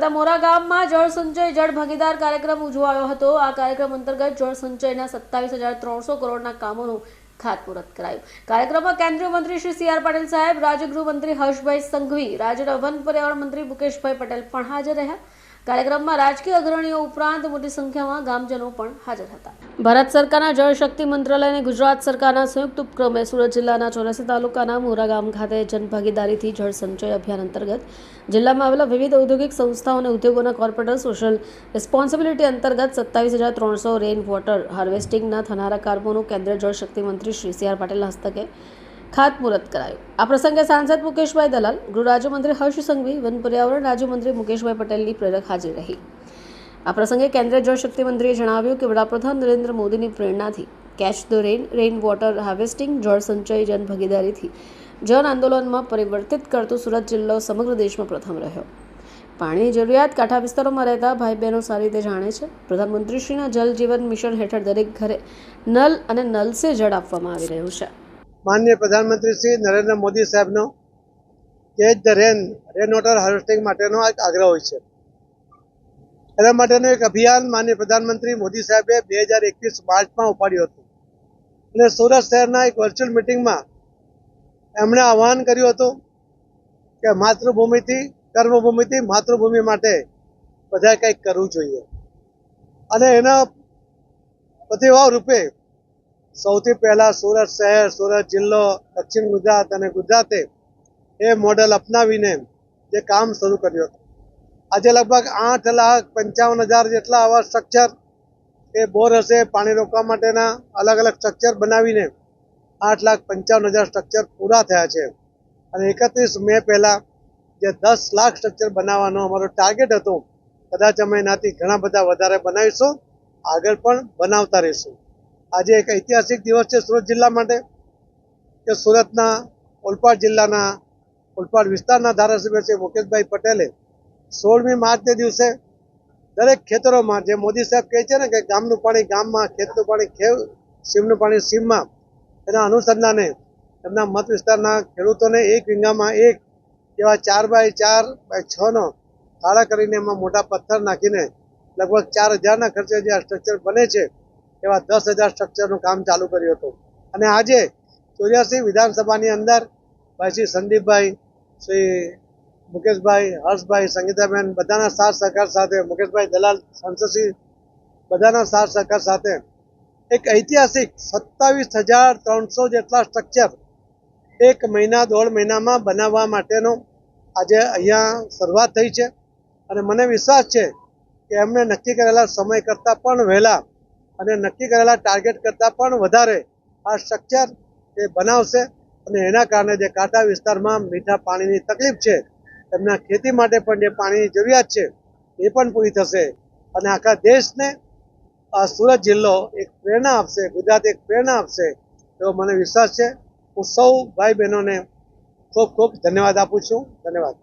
મોરા ગામમાં જળ સંચય જળ ભાગીદાર કાર્યક્રમ ઉજવાયો હતો. આ કાર્યક્રમ અંતર્ગત જળ સંચયના સત્તાવીસ હજાર ત્રણસો કરોડના કામોનું ખાતમુહૂર્ત કરાયું. કાર્યક્રમમાં કેન્દ્રીય મંત્રી શ્રી સી આર પાટીલ સાહેબ, રાજ્યગૃહ મંત્રી હર્ષભાઈ સંઘવી, રાજ્યના વન પર્યાવરણ મંત્રી મુકેશભાઈ પટેલ પણ હાજર રહ્યા. કાર્યક્રમમાં રાજકીય અગ્રણીઓ ઉપરાંત મોટી સંખ્યામાં ગામજનો પણ હાજર હતા. ભારત સરકારના જળશક્તિ મંત્રાલય અને ગુજરાત સરકારના સંયુક્ત ઉપક્રમે સુરત જિલ્લાના ચોરાસી તાલુકાના મોરા ગામ ખાતે જનભાગીદારીથી જળ સંચય અભિયાન અંતર્ગત જિલ્લામાં આવેલા વિવિધ ઔદ્યોગિક સંસ્થાઓ અને ઉદ્યોગોના કોર્પોરેટર સોશિયલ રિસ્પોન્સિબિલિટી અંતર્ગત સત્તાવીસ હજાર ત્રણસો રેઇન વોટર હાર્વેસ્ટિંગના થનારા કાર્બોનું કેન્દ્રીય જળશક્તિ મંત્રી શ્રી સી આર પાટીલ હસ્તકે ખાતમુહૂર્ત કરાયું. આ પ્રસંગે સાંસદ મુકેશભાઈ દલાલ ગૃહ રાજ્યમંત્રી હર્ષ સંઘવી, વન પર્યાવરણ રાજ્યમંત્રી મુકેશભાઈ પટેલની પ્રેરક હાજરી રહી. આ પ્રસંગે કેન્દ્રીય જળશક્તિ મંત્રીએ જણાવ્યું કે વડાપ્રધાન નરેન્દ્ર મોદીની પ્રેરણાથી catch the rain rain water harvesting, જળ સંચય, જન ભાગીદારીથી જન આંદોલનમાં પરિવર્તિત કરતું સુરત જિલ્લો સમગ્ર દેશમાં પ્રથમ રહ્યો. પાણીની જરૂરિયાત કાંઠા વિસ્તારોમાં રહેતા ભાઈ બહેનો સારી રીતે જાણે છે. પ્રધાનમંત્રીશ્રીના જલ જીવન મિશન હેઠળ દરેક ઘરે નલ અને નલ સે જળ આપવામાં આવી રહ્યું છે. માનનીય પ્રધાનમંત્રી શ્રી નરેન્દ્ર મોદી સાહેબનો catch the rain rain water harvesting માટેનો એક આગ્રહ હોય છે. એના માટેનું એક અભિયાન માનનીય પ્રધાનમંત્રી મોદી સાહેબે બે હજાર એકવીસ માર્ચમાં ઉપાડ્યું હતું. અને સુરત શહેરના એક વર્ચ્યુઅલ મિટિંગમાં એમણે આહવાન કર્યું હતું કે માતૃભૂમિથી, કર્મભૂમિથી માતૃભૂમિ માટે બધાએ કંઈક કરવું જોઈએ. અને એના પ્રતિભાવ રૂપે સૌથી પહેલા સુરત શહેર, સુરત જિલ્લો, દક્ષિણ ગુજરાત અને ગુજરાતે એ મોડેલ અપનાવીને જે કામ શરૂ કર્યું હતું. આજે લગભગ આઠ લાખ પંચાવન હજાર જેટલા આવા સ્ટ્રક્ચર એ બોર હશે પાણી રોકવા માટેના અલગ અલગ સ્ટ્રક્ચર બનાવીને આઠ લાખ પંચાવન હજાર સ્ટ્રક્ચર પૂરા થયા છે. અને એકત્રીસ મે પહેલાં જે દસ લાખ સ્ટ્રક્ચર બનાવવાનો અમારો ટાર્ગેટ હતો, કદાચ અમે એનાથી ઘણા બધા વધારે બનાવીશું, આગળ પણ બનાવતા રહીશું. આજે એક ઐતિહાસિક દિવસ છે સુરત જિલ્લા માટે, કે સુરતના ઓલપાડ જિલ્લાના, ઓલપાડ વિસ્તારના ધારાસભ્ય છે મુકેશભાઈ પટેલે સોળમી માર્ચને દિવસે દરેક ખેતરોમાં, જે મોદી સાહેબ કહે છે ને કે ગામનું પાણી ગામમાં, ખેતનું પાણી ખેવ, સીમનું પાણી સીમમાં, એના અનુસંધાને એમના મત વિસ્તારના ખેડૂતોને એક વીંગામાં એક એવા ચાર બાય ચાર બાય છનો ખાડા કરીને એમાં મોટા પથ્થર નાખીને લગભગ ચાર હજારના ખર્ચે જે આ સ્ટ્રક્ચર બને છે એવા દસ હજાર સ્ટ્રક્ચરનું કામ ચાલુ કર્યું હતું. અને આજે ચોર્યાસી વિધાનસભાની અંદર ભાઈ શ્રી સંદીપભાઈ, શ્રી મુકેશભાઈ, હર્ષભાઈ, સંગીતાબેન બધાના સાથ સહકાર સાથે, મુકેશભાઈ દલાલ સંસદસિંહ બધાના સાથ સહકાર સાથે એક ઐતિહાસિક સત્તાવીસ હજાર ત્રણસો જેટલા સ્ટ્રક્ચર એક મહિના, દોઢ મહિનામાં બનાવવા માટેનો આજે અહીંયા શરૂઆત થઈ છે. અને મને વિશ્વાસ છે કે એમણે નક્કી કરેલા સમય કરતાં પણ વહેલા અને નક્કી કરેલા ટાર્ગેટ કરતાં પણ વધારે આ સ્ટ્રક્ચર એ બનાવશે અને એના કારણે જે કાંઠા વિસ્તારમાં મીઠા પાણીની તકલીફ છે એમના ખેતી માટે પણ જે પાણીની જરૂરિયાત છે, એ પણ પૂરી થશે. અને આખા દેશને આ સુરત જિલ્લો એક પ્રેરણા આપશે, ગુજરાત એક પ્રેરણા આપશે, એવો મને વિશ્વાસ છે. હું સૌ ભાઈ બહેનોને ખૂબ ખૂબ ધન્યવાદ આપું છું. ધન્યવાદ.